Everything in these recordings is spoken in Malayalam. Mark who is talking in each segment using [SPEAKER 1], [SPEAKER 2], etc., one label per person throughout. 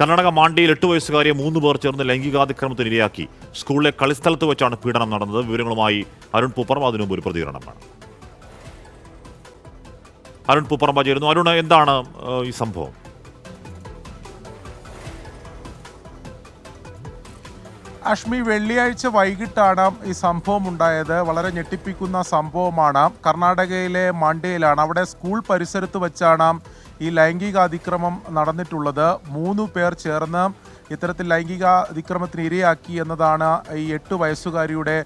[SPEAKER 1] കർണാടക മാണ്ടിയിൽ എട്ട് വയസ്സുകാരിയെ മൂന്ന് പേർ ചേർന്ന് ലൈംഗികാതിക്രമത്തിന് ഇരയാക്കി സ്കൂളിലെ കളിസ്ഥലത്ത് വെച്ചാണ് പീഡനം നടന്നത്. വിവരങ്ങളുമായി അരുൺ പൂപ്പറമ്പ അതിനു മുമ്പ് ഒരു പ്രതികരണമാണ്. അരുൺ പൂപ്പറമ്പ ചേരുന്നു. അരുൺ എന്താണ് ഈ സംഭവം?
[SPEAKER 2] അഷ്മി വെള്ളിയാഴ്ച വൈകിട്ടാണ് ഈ സംഭവം ഉണ്ടായത് വളരെ ഞെട്ടിപ്പിക്കുന്ന സംഭവമാണ്. കർണാടകയിലെ മണ്ടയിലാണ് അവിടെ സ്കൂൾ പരിസരത്ത് വെച്ചാണ് ഈ ലൈംഗിക അതിക്രമം നടന്നിട്ടുള്ളത്. മൂന്ന് പേർ ചേർന്ന് ഇത്തരത്തിൽ ലൈംഗിക അതിക്രമത്തിന് ഇരയാക്കി എന്നതാണ് ഈ എട്ട് വയസ്സുകാരിയുടെ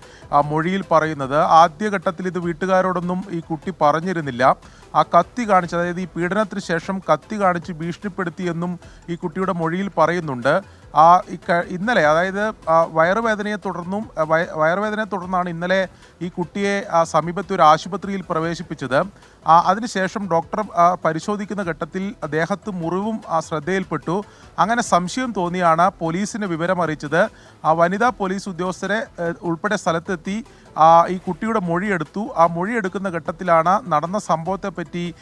[SPEAKER 2] മൊഴിയിൽ പറയുന്നത്. ആദ്യഘട്ടത്തിൽ ഇത് വീട്ടുകാരോടൊന്നും ഈ കുട്ടി പറഞ്ഞിരുന്നില്ല. ആ കത്തി കാണിച്ച് അതായത് ഈ പീഡനത്തിന് ശേഷം കത്തി കാണിച്ച് ഭീഷണിപ്പെടുത്തിയെന്നും ഈ കുട്ടിയുടെ മൊഴിയിൽ പറയുന്നുണ്ട്. ഇന്നലെ അതായത് ആ, വയറുവേദനയെ തുടർന്നും ആ, വയ- വയറുവേദനയെ തുടർന്നാണ് ഇന്നലെ ഈ കുട്ടിയെ ആ, സമീപത്തെ ഒരു ആശുപത്രിയിൽ പ്രവേശിപ്പിച്ചത്. അതിനുശേഷം ഡോക്ടർ പരിശോധിക്കുന്ന ഘട്ടത്തിൽ ദേഹത്ത് മുറിവും ആ, ശ്രദ്ധയിൽപ്പെട്ടു. അങ്ങനെ സംശയം തോന്നിയാണ് പോലീസിന് വിവരമറിയിച്ചത്. ആ വനിതാ പോലീസ് ഉദ്യോഗസ്ഥരെ ഉൾപ്പെടെ സ്ഥലത്തെത്തി ആ, ഈ കുട്ടിയുടെ മൊഴിയെടുത്തു ആ മൊഴിയെടുക്കുന്ന ഘട്ടത്തിലാണ് നടന്ന സംഭവത്തെ പറ്റി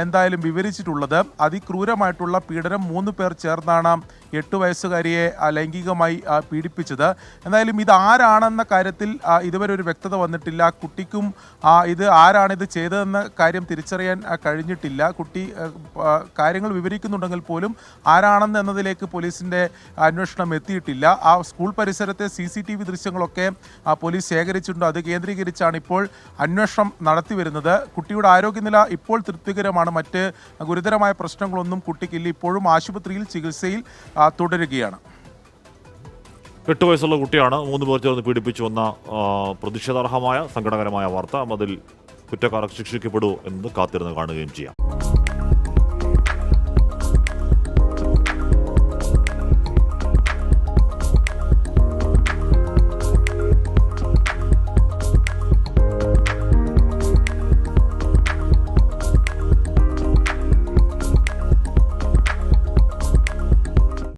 [SPEAKER 2] എന്തായാലും വിവരിച്ചിട്ടുള്ളത്. അതിക്രൂരമായിട്ടുള്ള പീഡനം മൂന്ന് പേർ ചേർന്നാണ് എട്ട് വയസ്സുകാരിയെ ലൈംഗികമായി പീഡിപ്പിച്ചത്. എന്തായാലും ഇത് ആരാണെന്ന കാര്യത്തിൽ ഇതുവരെ ഒരു വ്യക്തത വന്നിട്ടില്ല. കുട്ടിക്കും ഇത് ആരാണിത് ചെയ്തതെന്ന കാര്യം തിരിച്ചറിയാൻ കഴിഞ്ഞിട്ടില്ല. കുട്ടി ആ, ആ, കാര്യങ്ങൾ വിവരിക്കുന്നുണ്ടെങ്കിൽ പോലും ആരാണെന്ന് എന്നതിലേക്ക് പോലീസിന്റെ അന്വേഷണം എത്തിയിട്ടില്ല. ആ സ്കൂൾ പരിസരത്തെ സി സി ടി വി ദൃശ്യങ്ങളൊക്കെ പോലീസ് ശേഖരിച്ചിട്ടുണ്ട്. അത് കേന്ദ്രീകരിച്ചാണ് ഇപ്പോൾ അന്വേഷണം നടത്തി വരുന്നത് കുട്ടിയുടെ ആരോഗ്യനില ഇപ്പോൾ തൃപ്തികരമാണ്. മറ്റ് ഗുരുതരമായ പ്രശ്നങ്ങളൊന്നും കുട്ടിക്കില്ല. ഇപ്പോഴും ആശുപത്രിയിൽ ചികിത്സയിൽ തുടരുകയാണ്.
[SPEAKER 1] എട്ട് വയസ്സുള്ള കുട്ടിയാണ് മൂന്ന് പേർ ചേർന്ന് പീഡിപ്പിച്ചു വന്ന പ്രതിഷേധാർഹമായ സങ്കടകരമായ വാർത്ത അതിൽ കുറ്റക്കാർ ശിക്ഷിക്കപ്പെടൂ എന്ന് കാത്തിരുന്ന് കാണുകയും ചെയ്യാം.